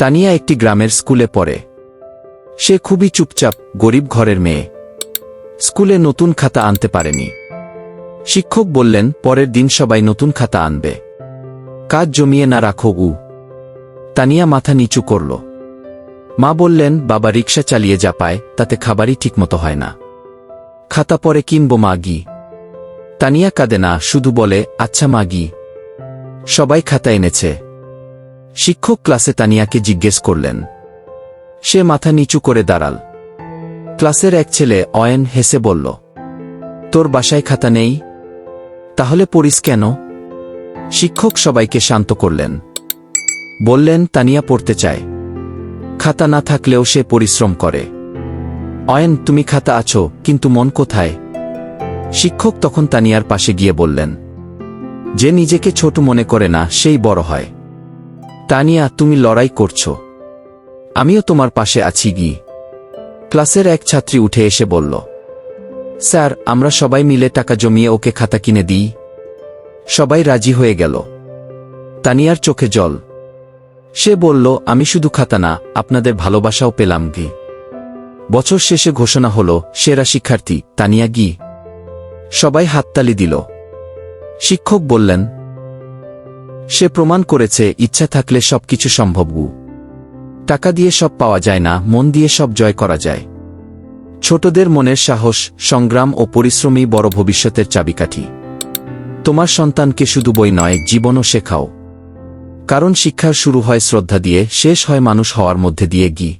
তানিয়া একটি গ্রামের স্কুলে পড়ে। সে খুবই চুপচাপ, গরিব ঘরের মেয়ে। স্কুলে নতুন খাতা আনতে পারেনি। শিক্ষক বললেন, পরের দিন সবাই নতুন খাতা আনবে। কাজ জমিয়ে না রাখো, উ। তানিয়া মাথা নিচু করল। মা বললেন, বাবা রিক্সা চালিয়ে যা পায়, তাতে খাবারই ঠিকমতো হয় না। খাতা পরে কিনব মা গি তানিয়া কাঁদে না, শুধু বলে আচ্ছা মা গি সবাই খাতা এনেছে। শিক্ষক ক্লাসে তানিয়াকে জিজ্ঞেস করলেন। সে মাথা নিচু করে দাঁড়াল। ক্লাসের এক ছেলে অয়েন হেসে বলল, তোর বাসায় খাতা নেই? তাহলে পড়িস কেন? শিক্ষক সবাইকে শান্ত করলেন। বললেন, তানিয়া পড়তে চায়। খাতা না থাকলেও সে পরিশ্রম করে। অয়েন, তুমি খাতা আছো, কিন্তু মন কোথায়? শিক্ষক তখন তানিয়ার পাশে গিয়ে বললেন, যে নিজেকে ছোট মনে করে না, সেই বড় হয়। তানিয়া, তুমি লড়াই করছ। আমিও তোমার পাশে আছি, গি। ক্লাসের এক ছাত্রী উঠে এসে বলল, স্যার, আমরা সবাই মিলে টাকা জমিয়ে ওকে খাতা কিনে দিই। সবাই রাজি হয়ে গেল। তানিয়ার চোখে জল। সে বলল, আমি শুধু খাতা না, আপনাদের ভালোবাসাও পেলাম, গি। বছর শেষে ঘোষণা হল, সেরা শিক্ষার্থী, তানিয়া, গি। সবাই হাততালি দিল। শিক্ষক বললেন সে প্রমাণ করেছে, ইচ্ছা থাকলে সবকিছু সম্ভব টাকা দিয়ে সব পাওয়া যায় না, মন দিয়ে সব জয় করা যায়। ছোটদের মনের সাহস, সংগ্রাম ও পরিশ্রমী বড় ভবিষ্যতের চাবিকাঠি। তোমার সন্তানকে শুধু বই নয়, জীবনও শেখাও। কারণ শিক্ষার শুরু হয় শ্রদ্ধা দিয়ে, শেষ হয় মানুষ হওয়ার মধ্যে দিয়ে গি।